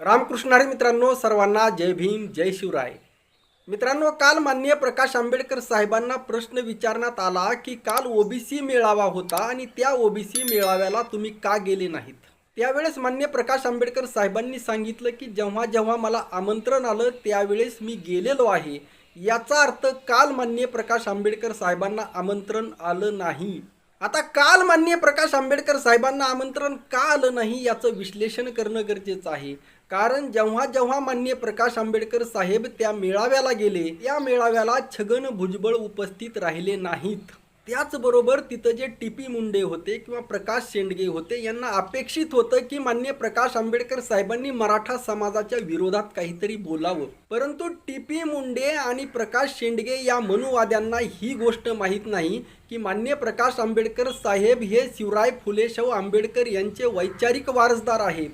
रामकृष्णारी मित्रांनो सर्वांना जय भीम जय शिवराय. मित्रांनो काल माननीय प्रकाश आंबेडकर साहेबांना प्रश्न विचारण्यात आला की काल ओबीसी मेळावा होता आणि त्या ओबीसी मेळाव्याला तुम्ही का गेले नाहीत? त्यावेळेस मान्य प्रकाश आंबेडकर साहेबांनी सांगितलं की जेव्हा जेव्हा मला आमंत्रण आलं त्यावेळेस मी गेलेलो आहे. याचा अर्थ काल मान्य प्रकाश आंबेडकर साहेबांना आमंत्रण आलं नाही. आता काल माननीय प्रकाश आंबेडकर साहेबांना आमंत्रण का आलं नाही याचं विश्लेषण करणं गरजेचं आहे. कारण जेव्हा जेव्हा मान्य प्रकाश आंबेडकर साहेब त्या मेळाव्याला गेले त्या मेळाव्याला छगन भुजबळ उपस्थित राहिले नाहीत. त्याचबरोबर तिथं जे टी पी मुंडे होते किंवा प्रकाश शेंडगे होते यांना अपेक्षित होतं की मान्य प्रकाश आंबेडकर साहेबांनी मराठा समाजाच्या विरोधात काहीतरी बोलावं. परंतु टी पी मुंडे आणि प्रकाश शेंडगे या मनुवाद्यांना ही गोष्ट माहीत नाही की मान्य प्रकाश आंबेडकर साहेब हे शिवराय फुले शाहू आंबेडकर यांचे वैचारिक वारसदार आहेत.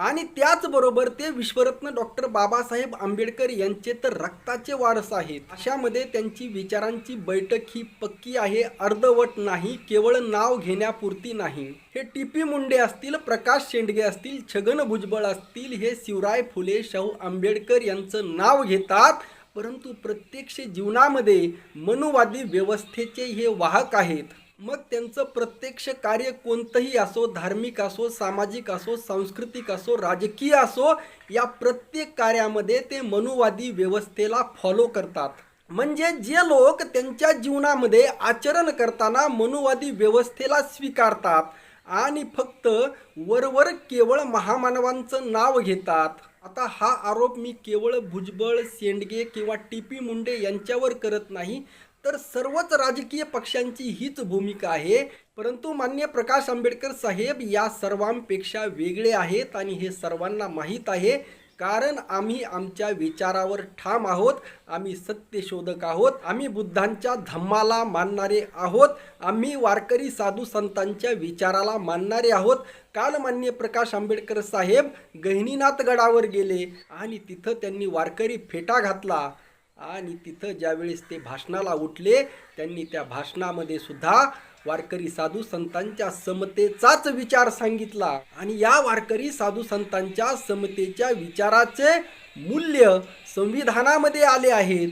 आणि त्याचबरोबर ते विश्वरत्न डॉक्टर बाबासाहेब आंबेडकर यांचे तर रक्ताचे वारस आहेत. अशामध्ये त्यांची विचारांची बैठक ही पक्की आहे अर्धवट नाही केवळ नाव घेण्यापुरती नाही. हे टीपी मुंडे असतील प्रकाश शेंडगे असतील छगन भुजबळ असतील हे शिवराय फुले शाहू आंबेडकर यांचं नाव घेतात. परंतु प्रत्यक्ष जीवनामध्ये मनुवादी व्यवस्थेचे हे वाहक आहेत. मग त्यांचं प्रत्यक्ष कार्य कोणतंही असो धार्मिक असो सामाजिक असो सांस्कृतिक असो राजकीय असो या प्रत्येक कार्यामध्ये ते मनुवादी व्यवस्थेला फॉलो करतात. म्हणजे जे लोक त्यांच्या जीवनामध्ये आचरण करताना मनुवादी व्यवस्थेला स्वीकारतात आणि फक्त वरवर केवळ महामानवांचं नाव घेतात. आता हा आरोप मी केवळ भुजबळ शेंडगे किंवा टी पी मुंडे यांच्यावर करत नाही. तर सर्वच राजकीय पक्षांची हीच भूमिका आहे. परंतु मान्य प्रकाश आंबेडकर साहेब या सर्वांपेक्षा वेगळे आहेत आणि हे सर्वांना माहीत आहे. कारण आम्ही आमच्या विचारावर ठाम आहोत. आम्ही सत्यशोधक आहोत. आम्ही बुद्धांच्या धम्माला मानणारे आहोत. आम्ही वारकरी साधू संतांच्या विचाराला मानणारे आहोत. काल मान्य प्रकाश आंबेडकर साहेब गहिनीनाथ गडावर गेले आणि तिथं त्यांनी वारकरी फेटा घातला. आणि तिथं ज्यावेळेस ते भाषणाला उठले त्यांनी त्या भाषणामध्ये सुद्धा वारकरी साधू संतांच्या समतेचाच विचार सांगितला. आणि या वारकरी साधू संतांच्या समतेच्या विचाराचे मूल्य संविधानामध्ये आले आहेत.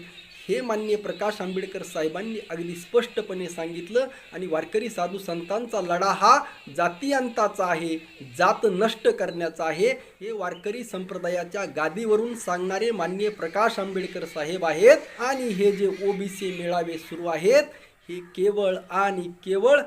हे मान्य प्रकाश आंबेडकर साहेबांनी अगदी स्पष्टपणे सांगितलं आणि वारकरी साधू संतांचा लढा हा जातीयांताचा आहे जात नष्ट करण्याचा आहे. हे वारकरी संप्रदायाच्या गादीवरून सांगणारे मान्य प्रकाश आंबेडकर साहेब आहेत आणि हे जे ओबीसी मेळावे सुरू आहेत हे केवळ आणि केवळ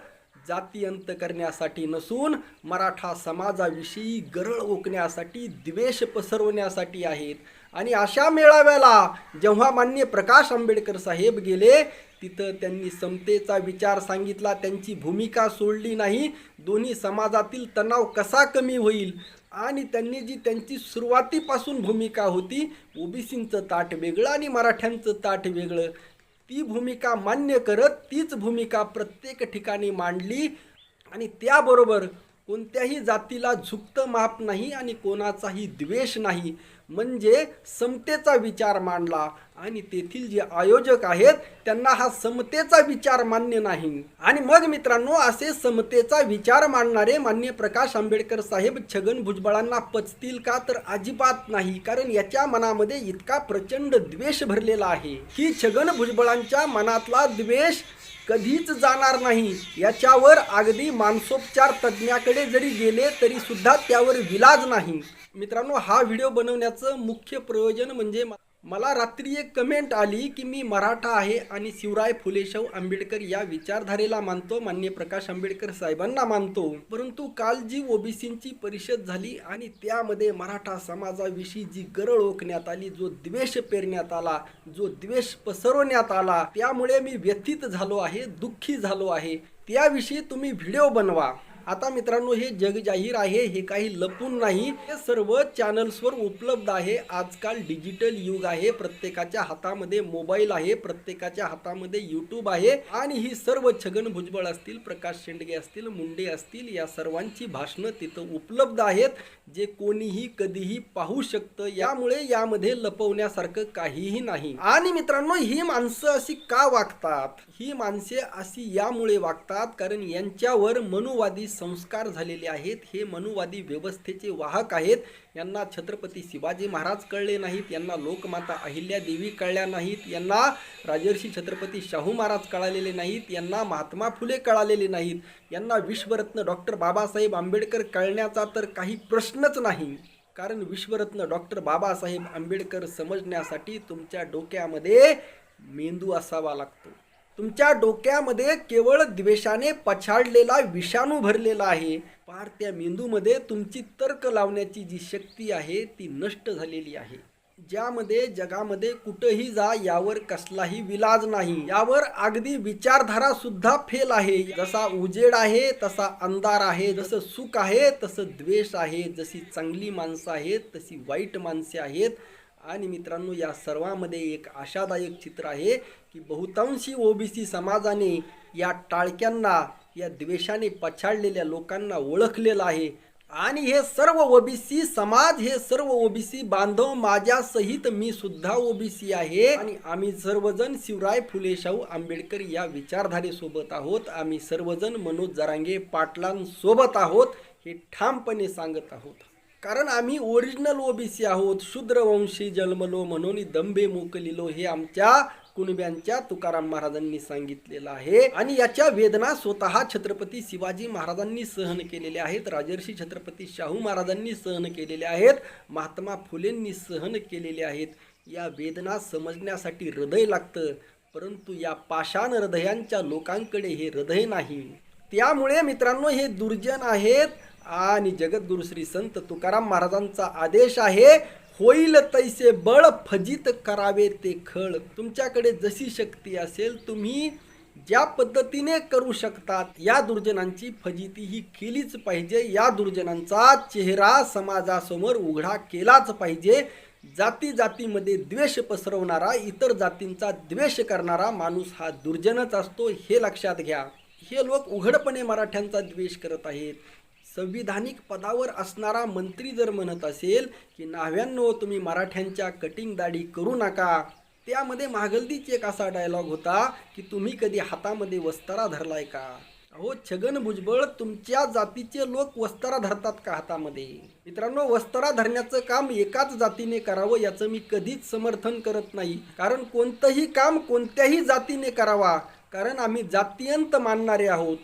जातीयंत करण्यासाठी नसून मराठा समाजाविषयी गरळ ओकण्यासाठी द्वेष पसरवण्यासाठी आहेत. आणि अशा मेळाव्याला जेव्हा मान्य प्रकाश आंबेडकर साहेब गेले तिथं त्यांनी समतेचा विचार सांगितला त्यांची भूमिका सोडली नाही दोन्ही समाजातील तणाव कसा कमी होईल? आणि त्यांनी जी त्यांची सुरुवातीपासून भूमिका होती ओबीसींचं ताट वेगळं आणि मराठ्यांचं ताट वेगळं ती भूमिका मान्य करत तीच भूमिका प्रत्येक ठिकाणी मांडली. आणि त्याबरोबर कोणत्याही जातीला झुकतं माप नाही आणि कोणाचाही द्वेष नाही. म्हणजे समतेचा विचार मांडला आणि तेथील जे आयोजक आहेत त्यांना हा समतेचा विचार मान्य नाही. आणि मग मित्रांनो असे समतेचा विचार मांडणारे मान्य प्रकाश आंबेडकर साहेब छगन भुजबळांना पचतील का तर अजिबात नाही कारण याच्या मनामध्ये इतका प्रचंड द्वेष भरलेला आहे. ही छगन भुजबळांच्या मनातला द्वेष कधीच जाणार नाही. याच्यावर अगदी मानसोपचार तज्ज्ञाकडे जरी गेले तरी सुद्धा त्यावर विलाज नाही. मित्रांनो हा व्हिडिओ बनवण्याचं मुख्य प्रयोजन म्हणजे मला रात्री एक कमेंट आली की मी मराठा आहे आणि शिवराय फुले आंबेडकर या विचारधारेला मानतो मान्य प्रकाश आंबेडकर साहेबांना मानतो. परंतु काल जी ओबीसींची परिषद झाली आणि त्यामध्ये मराठा समाजाविषयी जी गरळ ओकण्यात आली जो द्वेष पेरण्यात आला जो द्वेष पसरवण्यात आला त्यामुळे मी व्यथित झालो आहे दुःखी झालो आहे. त्याविषयी तुम्ही व्हिडिओ बनवा. आता मित्रांनो हे जग जाहीर आहे हे काही लपून नाही. हे सर्व चॅनल्सवर उपलब्ध आहे. आजकाल डिजिटल युग आहे. प्रत्येकाच्या हातामध्ये मोबाईल आहे. प्रत्येकाच्या हातामध्ये यूट्यूब आहे. आणि ही सर्व छगन भुजबळ असतील प्रकाश शेंडगे असतील मुंडे असतील या सर्वांची भाषणं तिथं उपलब्ध आहेत जे कोणीही कधीही पाहू शकतं. यामुळे यामध्ये लपवण्यासारखं काहीही नाही. आणि मित्रांनो ही माणसं अशी का वागतात? ही माणसे अशी यामुळे वागतात कारण यांच्यावर मनुवादी संस्कार झालेले आहेत हे मनुवादी व्यवस्थेचे वाहक आहेत. यांना छत्रपती शिवाजी महाराज कळले नाहीत यांना लोकमाता अहिल्यादेवी कळल्या नाहीत यांना राजर्षी छत्रपती शाहू महाराज कळालेले नाहीत यांना महात्मा फुले कळालेले नाहीत. यांना विश्वरत्न डॉक्टर बाबासाहेब आंबेडकर कळण्याचा तर काही प्रश्नच नाही. कारण विश्वरत्न डॉक्टर बाबासाहेब आंबेडकर समजण्यासाठी तुमच्या डोक्यामध्ये मेंदू असावा लागतो. तुमच्या डोक्यामध्ये केवळ द्वेषाने पछाडलेला विषाणू भरलेला आहे. पार त्या मेंदूमध्ये तुमची तर्क लावण्याची जी शक्ती आहे ती नष्ट झालेली आहे. ज्यामध्ये जगामध्ये कुठंही जा यावर कसलाही विलाज नाही. यावर अगदी विचारधारा सुद्धा फेल आहे. जसा उजेड आहे तसा अंधार आहे. जसं सुख आहे तसं द्वेष आहे. जशी चांगली माणसं आहेत तशी वाईट माणसे आहेत. आणि मित्रांनो या सर्वामध्ये एक आशादायक चित्र आहे की बहुतांशी ओबीसी समाजाने या टाळक्यांना या द्वेषाने पछाडलेल्या लोकांना ओळखलेलं आहे. आणि हे सर्व ओबीसी समाज हे सर्व ओबीसी बांधव माझ्या सहित मी सुद्धा ओबीसी आहे. आणि आम्ही सर्वजण शिवराय फुले शाहू आंबेडकर या विचारधारेसोबत आहोत. आम्ही सर्वजण मनोज जरांगे पाटलांसोबत आहोत हे ठामपणे सांगत आहोत. कारण आम्ही ओरिजिनल ओबीसी आहोत. शूद्रवंशी जन्मलो म्हणून दंबे मोकलिलो हे आमच्या कुणब्यांच्या तुकाराम महाराजांनी सांगितलेलं आहे. आणि याच्या वेदना स्वतः छत्रपती शिवाजी महाराजांनी सहन केलेल्या आहेत. राजर्षी छत्रपती शाहू महाराजांनी सहन केलेल्या आहेत. महात्मा फुलेंनी सहन केलेल्या आहेत. या वेदना समजण्यासाठी हृदय लागतं. परंतु या पाषाण हृदयांच्या लोकांकडे हे हृदय नाही. त्यामुळे मित्रांनो हे दुर्जन आहेत. आणि जगद्गुरु श्री संत तुकाराम महाराजांचा आदेश आहे होईल तैसे बळ फजित करावे ते खळ. तुमच्याकडे जशी शक्ती असेल तुम्ही ज्या पद्धतीने करू शकतात या दुर्जनांची फजिती ही केलीच पाहिजे. या दुर्जनांचा चेहरा समाजासमोर उघडा केलाच पाहिजे. जाती जातीमध्ये द्वेष पसरवणारा इतर जातींचा द्वेष करणारा माणूस हा दुर्जनच असतो हे लक्षात घ्या. हे लोक उघडपणे मराठ्यांचा द्वेष करत आहेत. संविधानिक पदावर असणारा मंत्री जर म्हणत असेल की नाव्यांनो तुम्ही मराठ्यांच्या कटिंग दाढी करू नका. त्यामध्ये महागल्दीच एक असा डायलॉग होता की तुम्ही कधी हातामध्ये वस्तारा धरलाय का? अहो छगन भुजबळ तुमच्या जातीचे लोक वस्तारा धरतात का हातामध्ये? मित्रांनो वस्तारा धरण्याचं काम एकाच जातीने करावं याचं मी कधीच समर्थन करत नाही. कारण कोणतंही काम कोणत्याही जातीने करावा. कारण आम्ही जातीयंत मानणारे आहोत.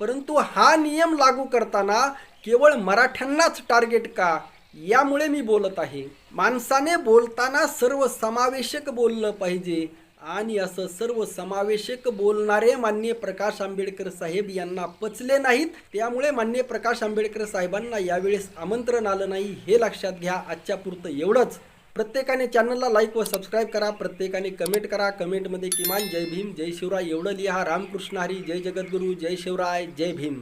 परंतु हा नियम लागू करताना केवळ मराठ्यांनाच टार्गेट का? यामुळे मी बोलत आहे. माणसाने बोलताना सर्व समावेशक बोललं पाहिजे. आणि असं सर्व समावेशक बोलणारे मान्य प्रकाश आंबेडकर साहेब यांना पचले नाहीत. त्यामुळे मान्य प्रकाश आंबेडकर साहेबांना यावेळेस आमंत्रण आलं नाही. हे लक्षात घ्या. आजच्या पुरतं एवढंच. प्रत्येकाने चॅनलला लाईक व सबस्क्राईब करा प्रत्येकाने कमेंट करा. कमेंटमध्ये किमान जय भीम जय शिवराय. एवढं लिहा. रामकृष्ण हरी. जय जगद्गुरू. जय शिवराय. जय भीम.